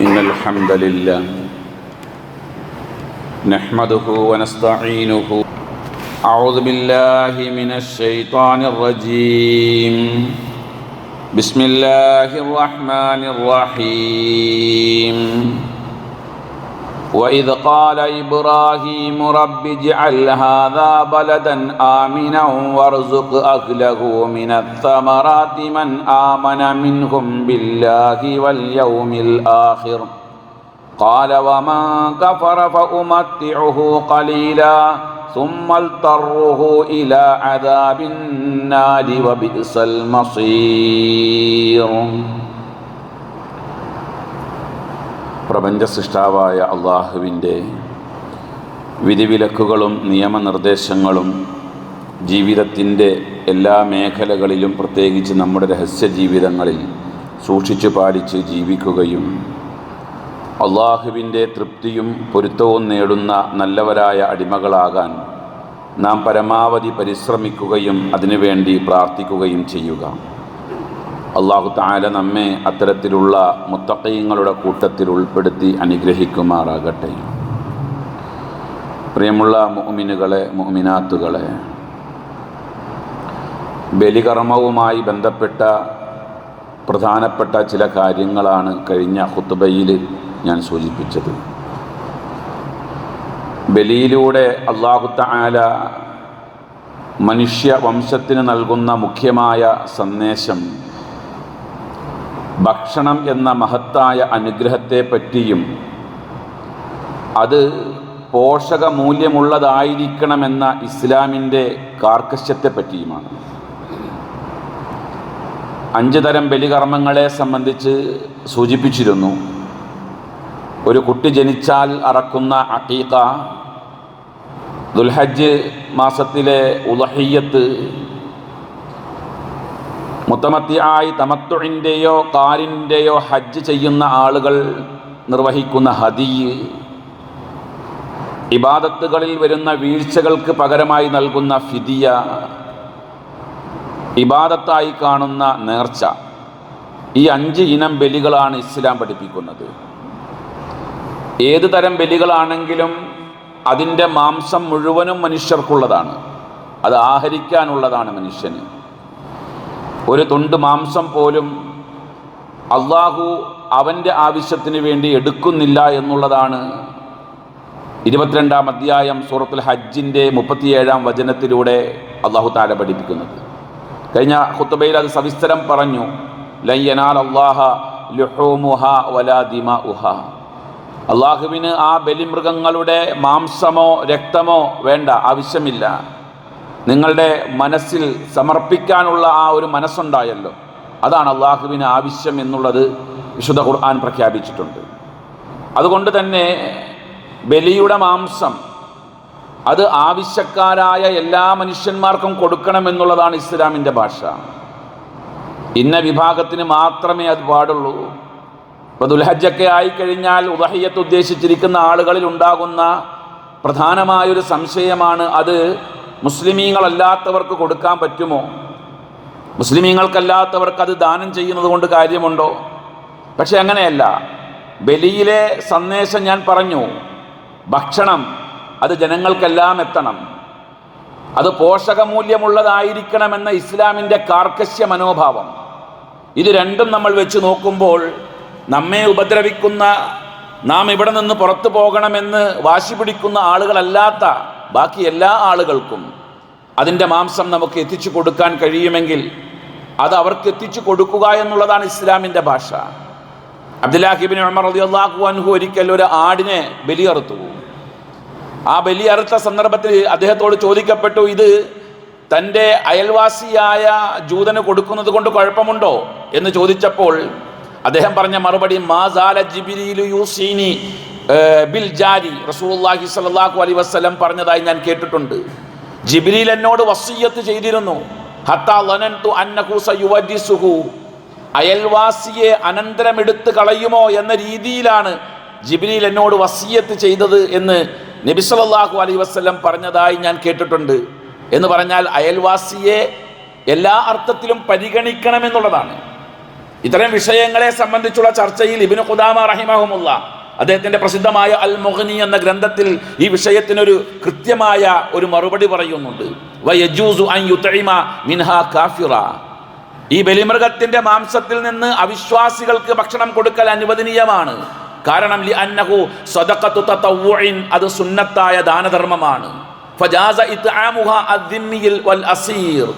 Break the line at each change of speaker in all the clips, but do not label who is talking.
إن الحمد لله نحمده ونستعينه. أعوذ بالله من الشيطان الرجيم. بسم الله الرحمن الرحيم. وإذ قال إبراهيم رب اجعل هذا بلدا آمنا وارزق أهله من الثمرات من آمن منهم بالله واليوم الآخر. قال ومن كفر فأمتعه قليلا ثم اضطره إلى عذاب النار وبئس المصير. പ്രപഞ്ച സൃഷ്ടാവായ അള്ളാഹുവിന്റെ വിധിവിലക്കുകളും നിയമനിർദ്ദേശങ്ങളും ജീവിതത്തിന്റെ എല്ലാ മേഖലകളിലും പ്രത്യേകിച്ച് നമ്മുടെ രഹസ്യ ജീവിതങ്ങളിൽ സൂക്ഷിച്ചു പാലിച്ച് ജീവിക്കുകയും അള്ളാഹുവിന്റെ തൃപ്തിയും പൊരുത്തവും നേടുന്ന നല്ലവരായ അടിമകളാകാൻ നാം പരമാവധി പരിശ്രമിക്കുകയും അതിനുവേണ്ടി പ്രാർത്ഥിക്കുകയും ചെയ്യുക. അള്ളാഹു താല നമ്മെ അത്തരത്തിലുള്ള മുത്തക്കയങ്ങളുടെ കൂട്ടത്തിൽ ഉൾപ്പെടുത്തി അനുഗ്രഹിക്കുമാറാകട്ടെ. പ്രിയമുള്ള മുഅ്മിനുകളെ മുഅ്മിനാത്തുകളെ ബലികർമ്മവുമായി ബന്ധപ്പെട്ട പ്രധാനപ്പെട്ട ചില കാര്യങ്ങളാണ് കഴിഞ്ഞ ഹുത്തുബയിൽ ഞാൻ സൂചിപ്പിച്ചത്. ബലിയിലൂടെ അള്ളാഹു താല മനുഷ്യ വംശത്തിന് നൽകുന്ന മുഖ്യമായ സന്ദേശം ഭക്ഷണം എന്ന മഹത്തായ അനുഗ്രഹത്തെ പറ്റിയും അത് പോഷകമൂല്യമുള്ളതായിരിക്കണമെന്ന ഇസ്ലാമിന്റെ കാർക്കശ്യത്തെ പറ്റിയുമാണ് അഞ്ച് തരം ബലികർമ്മങ്ങളെ സംബന്ധിച്ച് സൂചിപ്പിച്ചിരുന്നു. ഒരു കുട്ടി ജനിച്ചാൽ അറക്കുന്ന അക്കീക്ക ദുൽഹജ്ജ് മാസത്തിലെ ഉലഹിയത്ത് മുത്തമത്തിയായി തമത്തുഴിന്റെയോ കാരിന്റെയോ ഹജ്ജ് ചെയ്യുന്ന ആളുകൾ നിർവഹിക്കുന്ന ഹദിയ് ഇബാദത്തുകളിൽ വരുന്ന വീഴ്ചകൾക്ക് പകരമായി നൽകുന്ന ഫിദിയ. ഇബാദത്തായി കാണുന്ന നേർച്ച. ഈ അഞ്ച് ഇനം ബലികളാണ് ഇസ്ലാം പഠിപ്പിക്കുന്നത്. ഏത് തരം ബലികളാണെങ്കിലും അതിന്റെ മാംസം മുഴുവനും മനുഷ്യർക്കുള്ളതാണ്. അത് ആഹരിക്കാനുള്ളതാണ് മനുഷ്യന്. ഒരു തുണ്ട് മാംസം പോലും അള്ളാഹു അവന്റെ ആവശ്യത്തിന് വേണ്ടി എടുക്കുന്നില്ല എന്നുള്ളതാണ് ഇരുപത്തിരണ്ടാം അധ്യായം സൂറത്തുൽ ഹജ്ജിന്റെ മുപ്പത്തിയേഴാം വചനത്തിലൂടെ അള്ളാഹു താര പഠിപ്പിക്കുന്നത്. കഴിഞ്ഞ ഹുത്തബയിൽ അത് സവിസ്തരം പറഞ്ഞു ലയ്യനാൽ അള്ളാഹ ലുഹോമുഹ വലാ ദിമ ഉഹ അള്ളാഹുവിന് ആ ബലിമൃഗങ്ങളുടെ മാംസമോ രക്തമോ വേണ്ട ആവശ്യമില്ല. നിങ്ങളുടെ മനസ്സിൽ സമർപ്പിക്കാനുള്ള ആ ഒരു മനസ്സുണ്ടായല്ലോ. അതാണ് അള്ളാഹുവിന് ആവശ്യം എന്നുള്ളത് വിശുദ്ധ ഖുർആൻ പ്രഖ്യാപിച്ചിട്ടുണ്ട്. അതുകൊണ്ട് തന്നെ ബലിയുടെ മാംസം അത് ആവശ്യക്കാരായ എല്ലാ മനുഷ്യന്മാർക്കും കൊടുക്കണമെന്നുള്ളതാണ് ഇസ്ലാമിന്റെ ഭാഷ. ഇന്ന വിഭാഗത്തിന് മാത്രമേ അത് പാടുള്ളൂ. ഇപ്പോൾ ദുൽഹജ്ജൊക്കെ ആയിക്കഴിഞ്ഞാൽ ഉദഹയ്യത്ത് ഉദ്ദേശിച്ചിരിക്കുന്ന ആളുകളിൽ ഉണ്ടാകുന്ന പ്രധാനമായൊരു സംശയമാണ് അത് മുസ്ലിമീങ്ങളല്ലാത്തവർക്ക് കൊടുക്കാൻ പറ്റുമോ? മുസ്ലിമീങ്ങൾക്കല്ലാത്തവർക്ക് അത് ദാനം ചെയ്യുന്നത് കൊണ്ട് കാര്യമുണ്ടോ? പക്ഷെ അങ്ങനെയല്ല. ബലിയിലെ സന്ദേശം ഞാൻ പറഞ്ഞു. ഭക്ഷണം അത് ജനങ്ങൾക്കെല്ലാം എത്തണം. അത് പോഷകമൂല്യമുള്ളതായിരിക്കണമെന്ന ഇസ്ലാമിന്റെ കാർക്കശ്യ മനോഭാവം. ഇത് രണ്ടും നമ്മൾ വെച്ച് നോക്കുമ്പോൾ നമ്മെ ഉപദ്രവിക്കുന്ന നാം ഇവിടെ നിന്ന് പുറത്തു പോകണമെന്ന് വാശി പിടിക്കുന്ന ആളുകളല്ലാത്ത ബാക്കി എല്ലാ ആളുകൾക്കും അതിന്റെ മാംസം നമുക്ക് എത്തിച്ചു കൊടുക്കാൻ കഴിയുമെങ്കിൽ അത് അവർക്ക് എത്തിച്ചു കൊടുക്കുക എന്നുള്ളതാണ് ഇസ്ലാമിന്റെ ഭാഷ. അബ്ദുല്ലാഹിബിൻ ഉമർ റളിയല്ലാഹു അൻഹു ഒരിക്കൽ ഒരു ആടിനെ ബലിയറുത്തു. ആ ബലിയറുത്ത സന്ദർഭത്തിൽ അദ്ദേഹത്തോട് ചോദിക്കപ്പെട്ടു ഇത് തന്റെ അയൽവാസിയായ ജൂതന് കൊടുക്കുന്നത് കൊണ്ട് കുഴപ്പമുണ്ടോ? എന്ന് ചോദിച്ചപ്പോൾ അദ്ദേഹം പറഞ്ഞ മറുപടി മാസാല യൂസീനി ബിൽ ജാരി റസൂലുള്ളാഹി സ്വല്ലല്ലാഹു അലൈഹി വസല്ലം പറഞ്ഞതായി ഞാൻ കേട്ടിട്ടുണ്ട്. ജിബ്രീൽ എന്നോട് വസീയത്ത് ചെയ്തിരുന്നു. അയൽവാസിയെ അനന്തരം എടുത്ത് കളയുമോ എന്ന രീതിയിലാണ് ജിബ്രീൽ എന്നോട് വസിയത്ത് ചെയ്തത് എന്ന് നബി സല്ലല്ലാഹു അലൈഹി വസല്ലം പറഞ്ഞതായി ഞാൻ കേട്ടിട്ടുണ്ട്. എന്ന് പറഞ്ഞാൽ അയൽവാസിയെ എല്ലാ അർത്ഥത്തിലും പരിഗണിക്കണമെന്നുള്ളതാണ്. ഇത്തരം വിഷയങ്ങളെ സംബന്ധിച്ചുള്ള ചർച്ചയിൽ ഇബിന് ഖുദാമ റഹിമഹമുല്ല അദ്ദേഹത്തിന്റെ പ്രസിദ്ധമായ അൽ മൊഹനി എന്ന ഗ്രന്ഥത്തിൽ ഈ വിഷയത്തിനൊരു കൃത്യമായ ഒരു മറുപടി പറയുന്നുണ്ട്. അൻ കാഫിറ. ഈ ബലിമൃഗത്തിന്റെ മാംസത്തിൽ നിന്ന് അവിശ്വാസികൾക്ക് ഭക്ഷണം കൊടുക്കൽ അനുവദനീയമാണ്. കാരണം അത് സുന്നത്തായ ദാനധർമ്മമാണ്. ഫജാസ വൽ അസീർ.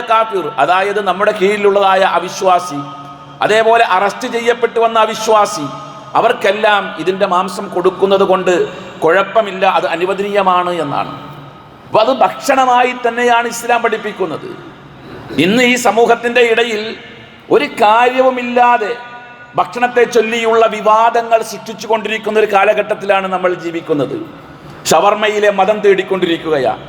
കാഫിർ അതായത് നമ്മുടെ കീഴിലുള്ളതായ അവിശ്വാസി. അതേപോലെ അറസ്റ്റ് ചെയ്യപ്പെട്ടു വന്ന അവിശ്വാസി. അവർക്കെല്ലാം ഇതിന്റെ മാംസം കൊടുക്കുന്നത് കൊണ്ട് കുഴപ്പമില്ല അത് അനുവദനീയമാണ് എന്നാണ്. അപ്പോൾ അത് ഭക്ഷണമായി തന്നെയാണ് ഇസ്ലാം പഠിപ്പിക്കുന്നത്. ഇന്ന് ഈ സമൂഹത്തിന്റെ ഇടയിൽ ഒരു കാര്യവുമില്ലാതെ ഭക്ഷണത്തെ ചൊല്ലിയുള്ള വിവാദങ്ങൾ സൃഷ്ടിച്ചു കൊണ്ടിരിക്കുന്ന ഒരു കാലഘട്ടത്തിലാണ് നമ്മൾ ജീവിക്കുന്നത്. ഷവർമയിലെ മതം തേടിക്കൊണ്ടിരിക്കുകയാണ്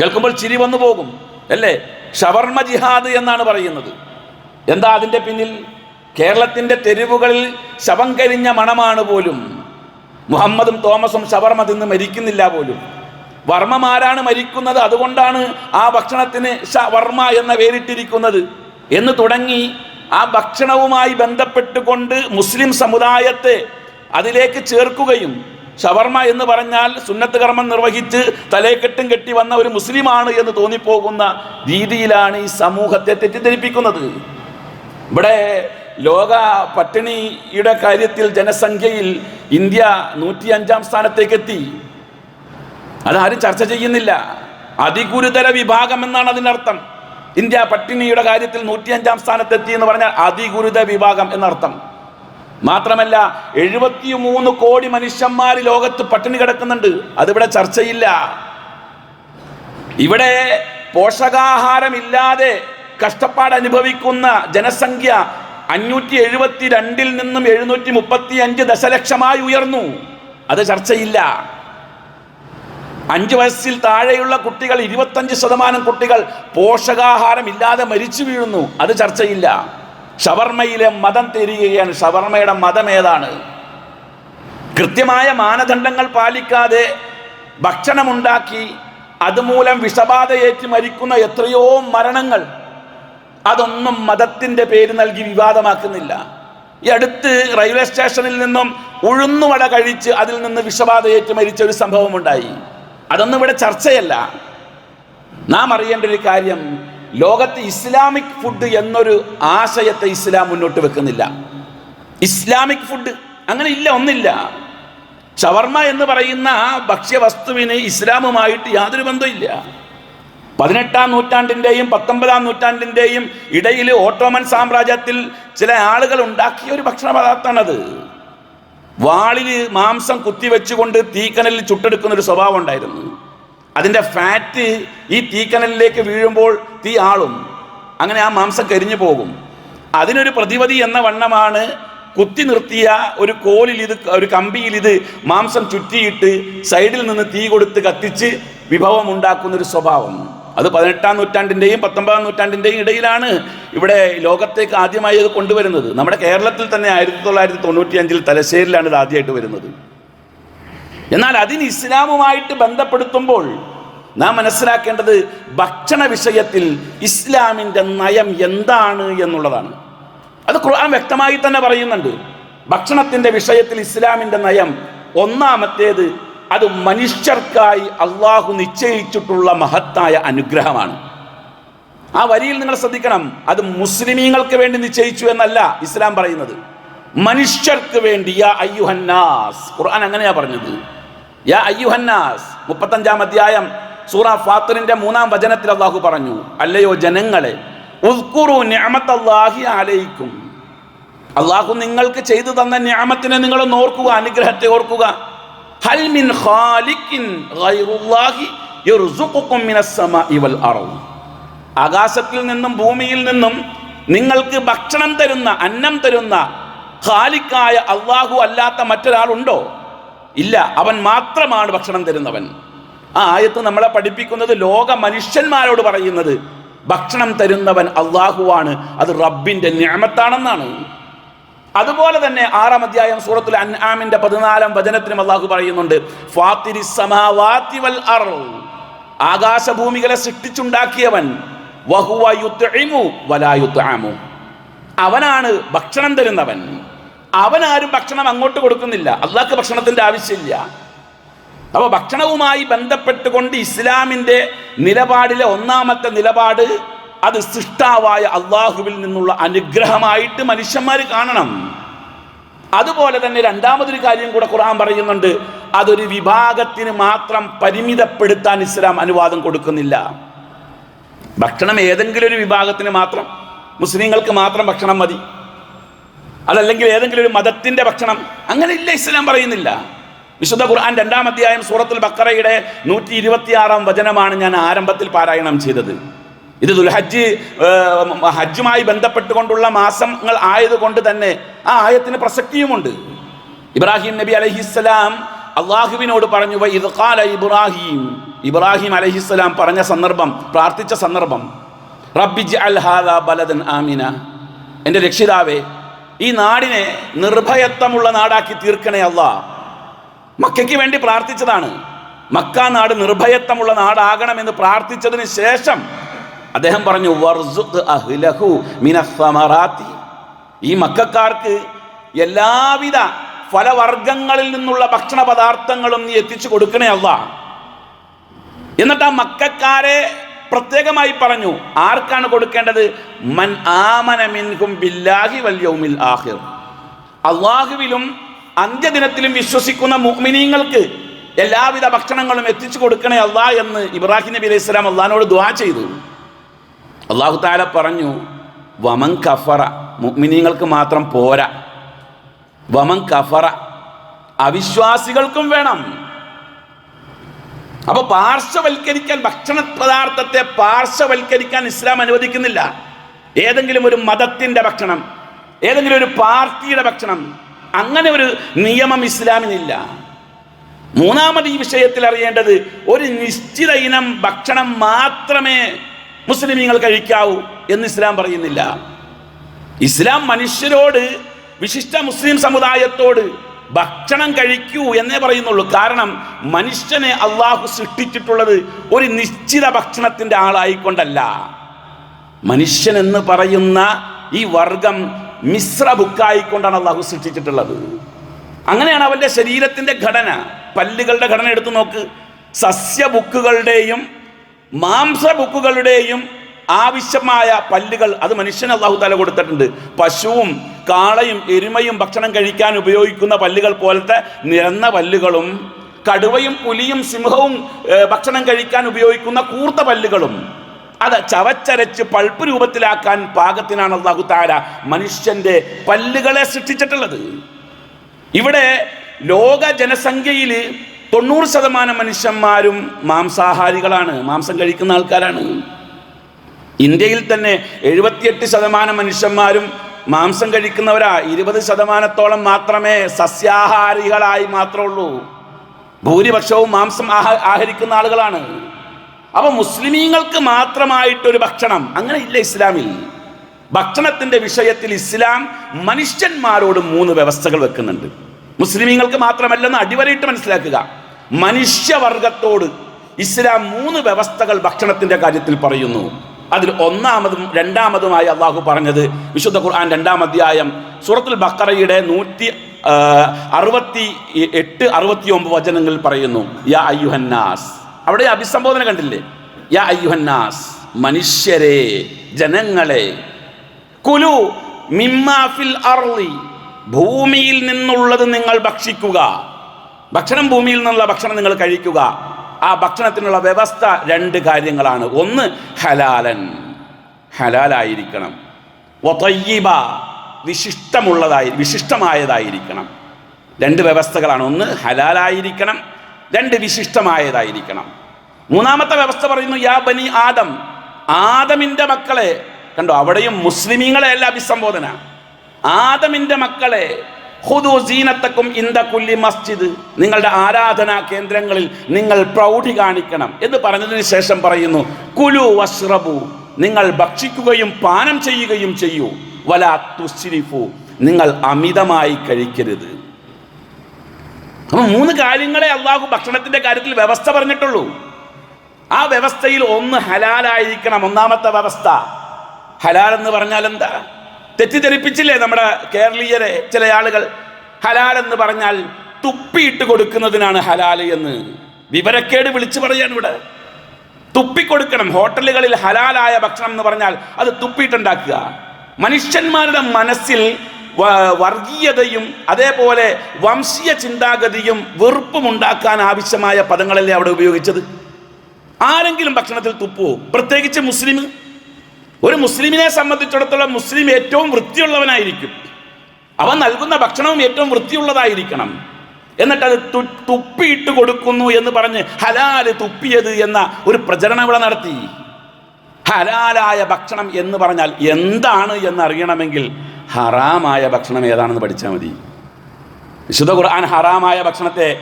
കേൾക്കുമ്പോൾ ചിരി വന്നു പോകും അല്ലേ? ഷവർമ ജിഹാദ് എന്നാണ് പറയുന്നത്. എന്താ അതിന്റെ പിന്നിൽ? കേരളത്തിന്റെ തെരുവുകളിൽ ശവം കരിഞ്ഞ മണമാണ് പോലും. മുഹമ്മദും തോമസും ഷവർമ തിന്ന് മരിക്കുന്നില്ല പോലും. വർമ്മമാരാണ് മരിക്കുന്നത്? അതുകൊണ്ടാണ് ആ ഭക്ഷണത്തിന് ഷവർമ എന്ന പേരിട്ടിരിക്കുന്നത്. എന്ന് തുടങ്ങി ആ ഭക്ഷണവുമായി ബന്ധപ്പെട്ടുകൊണ്ട് മുസ്ലിം സമുദായത്തെ അതിലേക്ക് ചേർക്കുകയും ഷവർമ എന്ന് പറഞ്ഞാൽ സുന്നത്ത് കർമ്മം നിർവഹിച്ച് തലേക്കെട്ടും കെട്ടി വന്ന ഒരു മുസ്ലിമാണ് എന്ന് തോന്നിപ്പോകുന്ന രീതിയിലാണ് ഈ സമൂഹത്തെ തെറ്റിദ്ധരിപ്പിക്കുന്നത്. ഇവിടെ ലോക പട്ടിണിയുടെ കാര്യത്തിൽ ജനസംഖ്യയിൽ ഇന്ത്യ നൂറ്റി അഞ്ചാം സ്ഥാനത്തേക്ക് എത്തി അതാരും ചർച്ച ചെയ്യുന്നില്ല. അതിഗുരുതര വിഭാഗം എന്നാണ് അതിനർത്ഥം. ഇന്ത്യ പട്ടിണിയുടെ കാര്യത്തിൽ നൂറ്റിയഞ്ചാം സ്ഥാനത്തെത്തി എന്ന് പറഞ്ഞാൽ അതിഗുരുതര വിഭാഗം എന്നർത്ഥം. മാത്രമല്ല എഴുപത്തിമൂന്ന് കോടി മനുഷ്യന്മാർ ലോകത്ത് പട്ടിണി കിടക്കുന്നുണ്ട്. അതിവിടെ ചർച്ചയില്ല. ഇവിടെ പോഷകാഹാരമില്ലാതെ കഷ്ടപ്പാട് അനുഭവിക്കുന്ന ജനസംഖ്യ അഞ്ഞൂറ്റി എഴുപത്തി രണ്ടിൽ നിന്നും എഴുന്നൂറ്റി മുപ്പത്തി അഞ്ച് ദശലക്ഷമായി ഉയർന്നു. അത് ചർച്ചയില്ല. അഞ്ച് വയസ്സിൽ താഴെയുള്ള കുട്ടികൾ ഇരുപത്തഞ്ച് ശതമാനം കുട്ടികൾ പോഷകാഹാരം ഇല്ലാതെ മരിച്ചു വീഴുന്നു. അത് ചർച്ചയില്ല. ഷവർമയിലെ മതം തരികയാണ് ഷവർമ്മയുടെ മതം ഏതാണ്? കൃത്യമായ മാനദണ്ഡങ്ങൾ പാലിക്കാതെ ഭക്ഷണമുണ്ടാക്കി അതുമൂലം വിഷബാധയേറ്റ് മരിക്കുന്ന എത്രയോ മരണങ്ങൾ. അതൊന്നും മതത്തിന്റെ പേര് നൽകി വിവാദമാക്കുന്നില്ല. ഈ അടുത്ത് റെയിൽവേ സ്റ്റേഷനിൽ നിന്നും ഉഴുന്നുവട കഴിച്ച് അതിൽ നിന്ന് വിഷബാധയേറ്റ് മരിച്ച ഒരു സംഭവമുണ്ടായി. അതൊന്നും ഇവിടെ ചർച്ചയല്ല. നാം അറിയേണ്ട ഒരു കാര്യം ലോകത്ത് ഇസ്ലാമിക് ഫുഡ് എന്നൊരു ആശയത്തെ ഇസ്ലാം മുന്നോട്ട് വെക്കുന്നില്ല. ഇസ്ലാമിക് ഫുഡ് അങ്ങനെ ഇല്ല ഒന്നില്ല. ഷവർമ എന്ന് പറയുന്ന ഭക്ഷ്യവസ്തുവിന് ഇസ്ലാമുമായിട്ട് യാതൊരു ബന്ധമില്ല പതിനെട്ടാം നൂറ്റാണ്ടിന്റെയും പത്തൊമ്പതാം നൂറ്റാണ്ടിന്റെയും ഇടയിൽ ഓട്ടോമൻ സാമ്രാജ്യത്തിൽ ചില ആളുകൾ ഉണ്ടാക്കിയ ഒരു ഭക്ഷണ പദാർത്ഥമാണത് വാളിൽ മാംസം കുത്തിവെച്ചുകൊണ്ട് തീക്കനലിൽ ചുട്ടെടുക്കുന്ന ഒരു സ്വഭാവം ഉണ്ടായിരുന്നു. അതിന്റെ ഫാറ്റ് ഈ തീക്കനലിലേക്ക് വീഴുമ്പോൾ തീ ആളും. അങ്ങനെ ആ മാംസം കരിഞ്ഞു പോകും. അതിനൊരു പ്രതിവതി എന്ന വണ്ണമാണ് കുത്തി നിർത്തിയ ഒരു കോലിൽ ഇത് ഒരു കമ്പിയിൽ ഇത് മാംസം ചുറ്റിയിട്ട് സൈഡിൽ നിന്ന് തീ കൊടുത്ത് കത്തിച്ച് വിഭവം ഉണ്ടാക്കുന്നൊരു സ്വഭാവം. അത് പതിനെട്ടാം നൂറ്റാണ്ടിന്റെയും പത്തൊമ്പതാം നൂറ്റാണ്ടിന്റെയും ഇടയിലാണ് ഇവിടെ ലോകത്തേക്ക് ആദ്യമായി ഇത് കൊണ്ടുവരുന്നത്. നമ്മുടെ കേരളത്തിൽ തന്നെ ആയിരത്തി തൊള്ളായിരത്തി തൊണ്ണൂറ്റി അഞ്ചിൽ തലശ്ശേരിലാണ് ഇത് ആദ്യമായിട്ട് വരുന്നത്. എന്നാൽ അതിന് ഇസ്ലാമുമായിട്ട് ബന്ധപ്പെടുത്തുമ്പോൾ നാം മനസ്സിലാക്കേണ്ടത് ഭക്ഷണ വിഷയത്തിൽ ഇസ്ലാമിന്റെ നയം എന്താണ് എന്നുള്ളതാണ്. അത് ഖുർആൻ വ്യക്തമായി തന്നെ പറയുന്നുണ്ട്. ഭക്ഷണത്തിന്റെ വിഷയത്തിൽ ഇസ്ലാമിന്റെ നയം ഒന്നാമത്തേത് അത് മനുഷ്യർക്കായി അള്ളാഹു നിശ്ചയിച്ചിട്ടുള്ള മഹത്തായ അനുഗ്രഹമാണ്. ആ വരിയിൽ നിങ്ങൾ ശ്രദ്ധിക്കണം. അത് മുസ്ലിമീങ്ങൾക്ക് വേണ്ടി നിശ്ചയിച്ചു എന്നല്ല ഇസ്ലാം പറയുന്നത്. മനുഷ്യർക്ക് വേണ്ടി യാ അയ്യുഹന്നാസ്. ഖുർആൻ അങ്ങനെയാ പറഞ്ഞത്. യാ അയ്യുഹന്നാസ്. മുപ്പത്തഞ്ചാം അധ്യായം സൂറ ഫാത്തറിന്റെ മൂന്നാം വചനത്തിൽ അള്ളാഹു പറഞ്ഞു അല്ലയോ ജനങ്ങളെ അള്ളാഹു നിങ്ങൾക്ക് ചെയ്തു തന്ന ഞാമത്തിനെ നിങ്ങൾ ഓർക്കുക അനുഗ്രഹത്തെ ഓർക്കുക. ഹൽ മിൻ ഖാലിഖിൻ ഗൈറുല്ലാഹി യർസുഖുക്കും മിനസ് സമാഇ വൽ അർദ്. ആകാശത്തിൽ നിന്നും ഭൂമിയിൽ നിന്നും നിങ്ങൾക്ക് ഭക്ഷണം തരുന്ന അന്നം തരുന്ന ഖാലിക്കായ അള്ളാഹു അല്ലാത്ത മറ്റൊരാളുണ്ടോ? ഇല്ല അവൻ മാത്രമാണ് ഭക്ഷണം തരുന്നവൻ. ആ ആയത്ത് നമ്മളെ പഠിപ്പിക്കുന്നത് ലോക മനുഷ്യന്മാരോട് പറയുന്നത് ഭക്ഷണം തരുന്നവൻ അള്ളാഹുവാണ് അത് റബ്ബിന്റെ ഞാമത്താണെന്നാണ് അതുപോലെ തന്നെ ആറാം അധ്യായം സൂറത്തുൽ അൻആമിന്റെ പതിനാലാം വചനത്തിനും അള്ളാഹു പറയുന്നുണ്ട് ഫാത്തിരി സമാവാതി വൽ ആകാശ ആകാശഭൂമികളെ സൃഷ്ടിച്ചുണ്ടാക്കിയവൻ വഹുവ യുത്ഇമു വലാ യുത്ആമു അവനാണ് ഭക്ഷണം തരുന്നവൻ. അവനാരും ഭക്ഷണം അങ്ങോട്ട് കൊടുക്കുന്നില്ല. അള്ളാഹ്ക്ക് ഭക്ഷണത്തിന്റെ ആവശ്യമില്ല. അപ്പോൾ ഭക്ഷണവുമായി ബന്ധപ്പെട്ടുകൊണ്ട് ഇസ്ലാമിന്റെ നിലപാടിലെ ഒന്നാമത്തെ നിലപാട് അത് സൃഷ്ടാവായ അള്ളാഹുവിൽ നിന്നുള്ള അനുഗ്രഹമായിട്ട് മനുഷ്യന്മാർ കാണണം. അതുപോലെ തന്നെ രണ്ടാമതൊരു കാര്യം കൂടെ ഖുർആൻ പറയുന്നുണ്ട് അതൊരു വിഭാഗത്തിന് മാത്രം പരിമിതപ്പെടുത്താൻ ഇസ്ലാം അനുവാദം കൊടുക്കുന്നില്ല. ഭക്ഷണം ഏതെങ്കിലും ഒരു വിഭാഗത്തിന് മാത്രം മുസ്ലിങ്ങൾക്ക് മാത്രം ഭക്ഷണം മതി. അതല്ലെങ്കിൽ ഏതെങ്കിലും ഒരു മതത്തിന്റെ ഭക്ഷണം അങ്ങനെ ഇല്ല ഇസ്ലാം പറയുന്നില്ല. വിശുദ്ധ ഖുർആൻ രണ്ടാം അധ്യായം സൂറത്തുൽ ബക്കറയുടെ നൂറ്റി ഇരുപത്തിയാറാം വചനമാണ് ഞാൻ ആരംഭത്തിൽ പാരായണം ചെയ്തത്. ഇത് ദുൽഹജ്ജ് ഹജ്ജുമായി ബന്ധപ്പെട്ടുകൊണ്ടുള്ള മാസങ്ങൾ ആയതുകൊണ്ട് തന്നെ ആ ആയത്തിന് പ്രസക്തിയുമുണ്ട്. ഇബ്രാഹിം നബി അലഹിസ്സലാം അള്ളാഹുവിനോട് പറഞ്ഞു "വ ഇദ് ഖാല ഇബ്രാഹിം. ഇബ്രാഹിം അലഹിസ്സലാം പറഞ്ഞ സന്ദർഭം പ്രാർത്ഥിച്ച സന്ദർഭം റബ്ബിജ് അൽ ഹാദാ ആമിന. എന്റെ രക്ഷിതാവേ ഈ നാടിനെ നിർഭയത്വമുള്ള നാടാക്കി തീർക്കണേ അല്ല മക്കയ്ക്ക് വേണ്ടി പ്രാർത്ഥിച്ചതാണ്. മക്ക നാട് നിർഭയത്വമുള്ള നാടാകണമെന്ന് പ്രാർത്ഥിച്ചതിന് ശേഷം അദ്ദേഹം പറഞ്ഞു "വർസുഖ് അഹ്ലഹു മിനസ്സമറാത്തി." ഈ മക്കാർക്ക് എല്ലാവിധ ഫലവർഗങ്ങളിൽ നിന്നുള്ള ഭക്ഷണ പദാർത്ഥങ്ങളും നീ എത്തിച്ചു കൊടുക്കണേ അല്ല എന്നിട്ട് ആ മക്കാരെ പ്രത്യേകമായി പറഞ്ഞു ആർക്കാണ് കൊടുക്കേണ്ടത്? മൻ ആമന ബില്ലാഹി വൽ യൗമിൽ ആഖിർ. അള്ളാഹുവിലും അന്ത്യദിനത്തിലും വിശ്വസിക്കുന്ന മുഅ്മിനീങ്ങൾക്ക് എല്ലാവിധ ഭക്ഷണങ്ങളും എത്തിച്ചു കൊടുക്കണേ അല്ല എന്ന് ഇബ്രാഹിം നബി അലൈഹി സ്വലാം അള്ളഹാനോട് ദ്വാ ചെയ്തു. അള്ളാഹു താല പറഞ്ഞു വമൻ കഫറ മുഅ്മിനീങ്ങൾക്ക് മാത്രം പോരാ. വമൻ കഫറ അവിശ്വാസികൾക്കും വേണം. അപ്പൊ പാർശ്വവൽക്കരിക്കാൻ ഭക്ഷണ പദാർത്ഥത്തെ പാർശ്വവൽക്കരിക്കാൻ ഇസ്ലാം അനുവദിക്കുന്നില്ല. ഏതെങ്കിലും ഒരു മതത്തിന്റെ ഭക്ഷണം ഏതെങ്കിലും ഒരു പാർട്ടിയുടെ ഭക്ഷണം അങ്ങനെ ഒരു നിയമം ഇസ്ലാമിനില്ല. മൂന്നാമത് ഈ വിഷയത്തിൽ അറിയേണ്ടത് ഒരു നിശ്ചിത ഇനം ഭക്ഷണം മാത്രമേ മുസ്ലിമീങ്ങൾ കഴിക്കാവൂ എന്ന് ഇസ്ലാം പറയുന്നില്ല. ഇസ്ലാം മനുഷ്യരോട് വിശിഷ്ട മുസ്ലിം സമുദായത്തോട് ഭക്ഷണം കഴിക്കൂ എന്നേ പറയുന്നുള്ളൂ. കാരണം മനുഷ്യനെ അള്ളാഹു സൃഷ്ടിച്ചിട്ടുള്ളത് ഒരു നിശ്ചിത ഭക്ഷണത്തിന്റെ ആളായിക്കൊണ്ടല്ല. മനുഷ്യൻ എന്ന് പറയുന്ന ഈ വർഗം മിശ്ര ബുക്കായിക്കൊണ്ടാണ് അള്ളാഹു സൃഷ്ടിച്ചിട്ടുള്ളത്. അങ്ങനെയാണ് അവന്റെ ശരീരത്തിന്റെ ഘടന. പല്ലുകളുടെ ഘടന എടുത്തു നോക്ക്. സസ്യ ബുക്കുകളുടെയും മാംസ ബുക്കുകളുടെയും ആവശ്യമായ പല്ലുകൾ അത് മനുഷ്യന് അള്ളാഹു തല കൊടുത്തിട്ടുണ്ട്. പശുവും കാളയും എരുമയും ഭക്ഷണം കഴിക്കാൻ ഉപയോഗിക്കുന്ന പല്ലുകൾ പോലത്തെ നിരന്ന പല്ലുകളും കടുവയും പുലിയും സിംഹവും ഭക്ഷണം കഴിക്കാൻ ഉപയോഗിക്കുന്ന കൂർത്ത പല്ലുകളും അത് ചവച്ചരച്ച് പൾപ്പ് രൂപത്തിലാക്കാൻ പാകത്തിനാണ് അള്ളാഹു താര മനുഷ്യന്റെ പല്ലുകളെ സൃഷ്ടിച്ചിട്ടുള്ളത്. ഇവിടെ ലോക ജനസംഖ്യയിൽ തൊണ്ണൂറ് ശതമാനം മനുഷ്യന്മാരും മാംസാഹാരികളാണ്. മാംസം കഴിക്കുന്ന ആൾക്കാരാണ്. ഇന്ത്യയിൽ തന്നെ എഴുപത്തിയെട്ട് ശതമാനം മനുഷ്യന്മാരും മാംസം കഴിക്കുന്നവരാ. ഇരുപത് ശതമാനത്തോളം മാത്രമേ സസ്യാഹാരികളായി മാത്രമുള്ളൂ. ഭൂരിപക്ഷവും മാംസം ആഹരിക്കുന്ന ആളുകളാണ്. അപ്പൊ മുസ്ലിമീങ്ങൾക്ക് മാത്രമായിട്ടൊരു ഭക്ഷണം അങ്ങനെ ഇല്ല ഇസ്ലാമിൽ. ഭക്ഷണത്തിന്റെ വിഷയത്തിൽ ഇസ്ലാം മനുഷ്യന്മാരോട് മൂന്ന് വ്യവസ്ഥകൾ വെക്കുന്നുണ്ട്. മുസ്ലിമീങ്ങൾക്ക് മാത്രമല്ലെന്ന് അടിവരയിട്ട് മനസ്സിലാക്കുക. മനുഷ്യവർഗത്തോട് ഇസ്ലാം മൂന്ന് വ്യവസ്ഥകൾ ഭക്ഷണത്തിന്റെ കാര്യത്തിൽ പറയുന്നു. അതിൽ ഒന്നാമതും രണ്ടാമതുമായി അള്ളാഹു പറഞ്ഞത് വിശുദ്ധ ഖുർആൻ രണ്ടാം അധ്യായം സൂറത്തുൽ ബക്കറയുടെ നൂറ്റി അറുപത്തി എട്ട് അറുപത്തി ഒമ്പത് വചനങ്ങളിൽ പറയുന്നു യാ അയ്യുഹന്നാസ്. അവിടെ അഭിസംബോധന കണ്ടില്ലേ? യാ അയ്യുഹന്നാസ് മനുഷ്യരെ ജനങ്ങളെ കുലു മിമ്മാഫിൽ അർളി ഭൂമിയിൽ നിന്നുള്ളത് നിങ്ങൾ ഭക്ഷിക്കുക. ഭക്ഷണം ഭൂമിയിൽ നിന്നുള്ള ഭക്ഷണം നിങ്ങൾ കഴിക്കുക. ആ ഭക്ഷണത്തിനുള്ള വ്യവസ്ഥ രണ്ട് കാര്യങ്ങളാണ്. ഒന്ന് ഹലാലൻ. ഹലാലായിരിക്കണം. വതയ്യിബ വിശിഷ്ടമുള്ളതായി വിശിഷ്ടമായതായിരിക്കണം. രണ്ട് വ്യവസ്ഥകളാണ്. ഒന്ന് ഹലാലായിരിക്കണം. രണ്ട് വിശിഷ്ടമായതായിരിക്കണം. മൂന്നാമത്തെ വ്യവസ്ഥ പറയുന്നു യാ ബനി ആദം. ആദമിന്റെ മക്കളെ കണ്ടോ അവിടെയും മുസ്ലിമീങ്ങളെ അല്ല അഭിസംബോധന. ആദമിന്റെ മക്കളെ ഹുദു സീനത്തക്കും കുല്ലി മസ്ജിദ്. നിങ്ങളുടെ ആരാധനാ കേന്ദ്രങ്ങളിൽ നിങ്ങൾ പ്രൗഢി കാണിക്കണം എന്ന് പറഞ്ഞതിന് ശേഷം പറയുന്നു കുലു വസ്രബു നിങ്ങൾ ഭക്ഷിക്കുകയും പാനം ചെയ്യുകയും ചെയ്യൂ. വല തുസ്രിഫു നിങ്ങൾ അമിതമായി കഴിക്കരുത്. അപ്പൊ മൂന്ന് കാര്യങ്ങളെ അള്ളാഹു ഭക്ഷണത്തിന്റെ കാര്യത്തിൽ വ്യവസ്ഥ പറഞ്ഞിട്ടുള്ളൂ. ആ വ്യവസ്ഥയിൽ ഒന്ന് ഹലാലായിരിക്കണം ഒന്നാമത്തെ വ്യവസ്ഥ. ഹലാൽ എന്ന് പറഞ്ഞാൽ എന്താ? തെറ്റിദ്ധരിപ്പിച്ചില്ലേ നമ്മുടെ കേരളീയരെ ചില ആളുകൾ? ഹലാൽ എന്ന് പറഞ്ഞാൽ തുപ്പിയിട്ട് കൊടുക്കുന്നതിനാണ് ഹലാൽ എന്ന്. വിവരക്കേട് വിളിച്ചു പറയാണ് ഇവിടെ. തുപ്പിക്കൊടുക്കണം. ഹോട്ടലുകളിൽ ഹലാലായ ഭക്ഷണം എന്ന് പറഞ്ഞാൽ അത് തുപ്പിയിട്ടുണ്ടാക്കുക. മനുഷ്യന്മാരുടെ മനസ്സിൽ വർഗീയതയും അതേപോലെ വംശീയ ചിന്താഗതിയും വെറുപ്പും ഉണ്ടാക്കാൻ ആവശ്യമായ പദങ്ങളല്ലേ അവിടെ ഉപയോഗിച്ചത്? ആരെങ്കിലും ഭക്ഷണത്തിൽ തുപ്പുവോ? പ്രത്യേകിച്ച് മുസ്ലിം? ഒരു മുസ്ലിമിനെ സംബന്ധിച്ചിടത്തോളം മുസ്ലിം ഏറ്റവും വൃത്തിയുള്ളവനായിരിക്കും. അവൻ നൽകുന്ന ഭക്ഷണവും ഏറ്റവും വൃത്തിയുള്ളതായിരിക്കണം. എന്നിട്ട് അത് തുപ്പിയിട്ട് കൊടുക്കുന്നു എന്ന് പറഞ്ഞ് ഹലാൽ തുപ്പിയത് എന്ന ഒരു പ്രചരണം ഇവിടെ നടത്തി. ഹലാലായ ഭക്ഷണം എന്ന് പറഞ്ഞാൽ എന്താണ് എന്ന് അറിയണമെങ്കിൽ ഹറാമായ ഭക്ഷണം ഏതാണെന്ന് പഠിച്ചാൽ മതി. വിശുദ്ധ ഖുർആൻ ഹറാമായ ഭക്ഷണത്തെ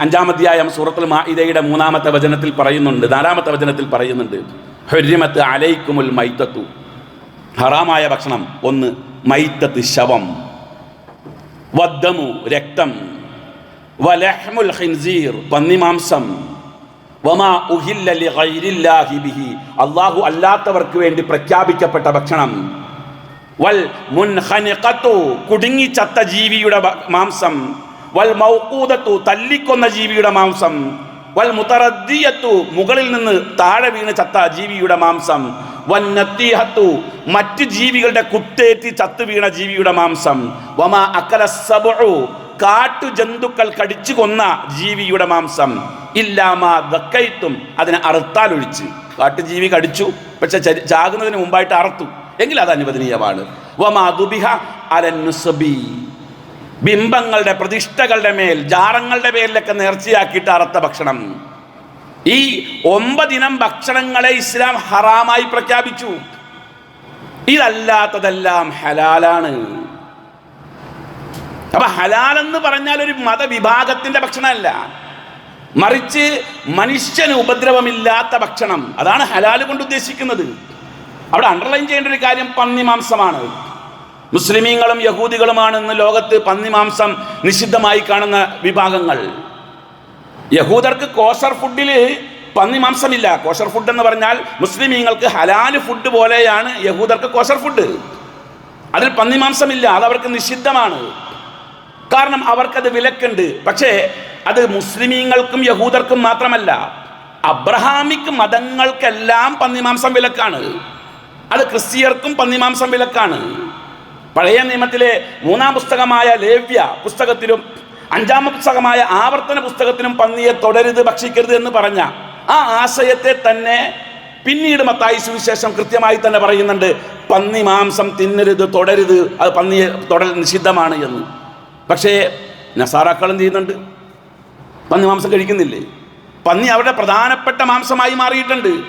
അഞ്ചാമധ്യായം സൂറത്തുൽ മാഇദയുടെ മൂന്നാമത്തെ വചനത്തിൽ പറയുന്നുണ്ട് നാലാമത്തെ വചനത്തിൽ പറയുന്നുണ്ട്. ഹുരിമത്ത് അലൈക്കുമുൽ മൈത്തത്തു. ഹറാമായ ഭക്ഷണം. ഒന്ന് മൈത്തത്ത് ശവം. വദ്ദമു രക്തം. വലഹ്മുൽ ഹിൻസീർ പന്നിമാംസം വമാ ഉഹില്ല ബിഹി. അല്ലാഹു അല്ലാത്തവർക്ക് വേണ്ടി പ്രഖ്യാപിക്കപ്പെട്ട ഭക്ഷണം. വൽ മുൻഖനിഖത്തു കുടുങ്ങി ചത്ത ജീവിയുടെ മാംസം. വൽ മൗഖൂദതു തല്ലിക്കൊന്ന ജീവിയുടെ മാംസം. വൽ മുതറദ്ദിയത്തു മുകളിൽ നിന്ന് താഴെ വീണ് ചത്ത ജീവിയുടെ മാംസം. വൻ നത്തീഹത്തു മറ്റ് ജീവികളുടെ കുത്തേറ്റി ചത്തു വീണ ജീവിയുടെ മാംസം. വമാ അക്കല സബു കാട്ടു ജന്തുക്കൾ കടിച്ചു കൊന്ന ജീവിയുടെ മാംസം. ഇല്ലാമാ ദക്കൈത്തും അതിനെ അറുത്താൽ ഒഴിച്ച്. കാട്ടുജീവി കടിച്ചു പക്ഷെ ചാകുന്നതിന് മുമ്പായിട്ട് അറുത്തു. എങ്കിൽ അത് അനുവദനീയമാണ്. വമാ ദുബിഹ അലന്നുസബി ബിംബങ്ങളുടെ പ്രതിഷ്ഠകളുടെ മേൽ ജാറങ്ങളുടെ പേരിലൊക്കെ നേർച്ചയാക്കിയിട്ട് അറുത്ത ഭക്ഷണം. ഈ ഒമ്പതിനം ഭക്ഷണങ്ങളെ ഇസ്ലാം ഹറാമായി പ്രഖ്യാപിച്ചു. ഇതല്ലാത്തതെല്ലാം ഹലാലാണ്. അപ്പൊ ഹലാലെന്ന് പറഞ്ഞാൽ ഒരു മതവിഭാഗത്തിന്റെ ഭക്ഷണമല്ല. മറിച്ച് മനുഷ്യന് ഉപദ്രവമില്ലാത്ത ഭക്ഷണം. അതാണ് ഹലാൽ കൊണ്ട് ഉദ്ദേശിക്കുന്നത്. അവിടെ അണ്ടർലൈൻ ചെയ്യേണ്ട ഒരു കാര്യം പന്നി മാംസമാണ്. മുസ്ലിമീങ്ങളും യഹൂദികളുമാണ് ഇന്ന് ലോകത്ത് പന്നിമാംസം നിഷിദ്ധമായി കാണുന്ന വിഭാഗങ്ങൾ. യഹൂദർക്ക് കോഷർ ഫുഡിൽ പന്നിമാംസമില്ല. കോഷർ ഫുഡ് എന്ന് പറഞ്ഞാൽ മുസ്ലിമീങ്ങൾക്ക് ഹലാൽ ഫുഡ് പോലെയാണ് യഹൂദർക്ക് കോഷർ ഫുഡ് അതിൽ പന്നിമാംസമില്ല അത് അവർക്ക് നിഷിദ്ധമാണ്. കാരണം അവർക്കത് വിലക്കുണ്ട്. പക്ഷേ അത് മുസ്ലിമീങ്ങൾക്കും യഹൂദർക്കും മാത്രമല്ല അബ്രഹാമിക് മതങ്ങൾക്കെല്ലാം പന്നിമാംസം വിലക്കാണ്. അത് ക്രിസ്തീയർക്കും പന്നിമാംസം വിലക്കാണ്. പഴയ നിയമത്തിലെ മൂന്നാം പുസ്തകമായ ലേവ്യ പുസ്തകത്തിലും അഞ്ചാം പുസ്തകമായ ആവർത്തന പുസ്തകത്തിലും പന്നിയെ തുടരുത് ഭക്ഷിക്കരുത് എന്ന് പറഞ്ഞ ആ ആശയത്തെ തന്നെ പിന്നീട് മത്തായി സുവിശേഷം കൃത്യമായി തന്നെ പറയുന്നുണ്ട്. പന്നി മാംസം തിന്നരുത് തുടരുത്. അത് പന്നിയെ തുടൽ നിഷിദ്ധമാണ് എന്ന്. പക്ഷേ നസാറാക്കൾ എന്ത് ചെയ്യുന്നുണ്ട്? പന്നി മാംസം കഴിക്കുന്നില്ലേ? പന്നി അവരുടെ പ്രധാനപ്പെട്ട മാംസമായി മാറിയിട്ടുണ്ട്.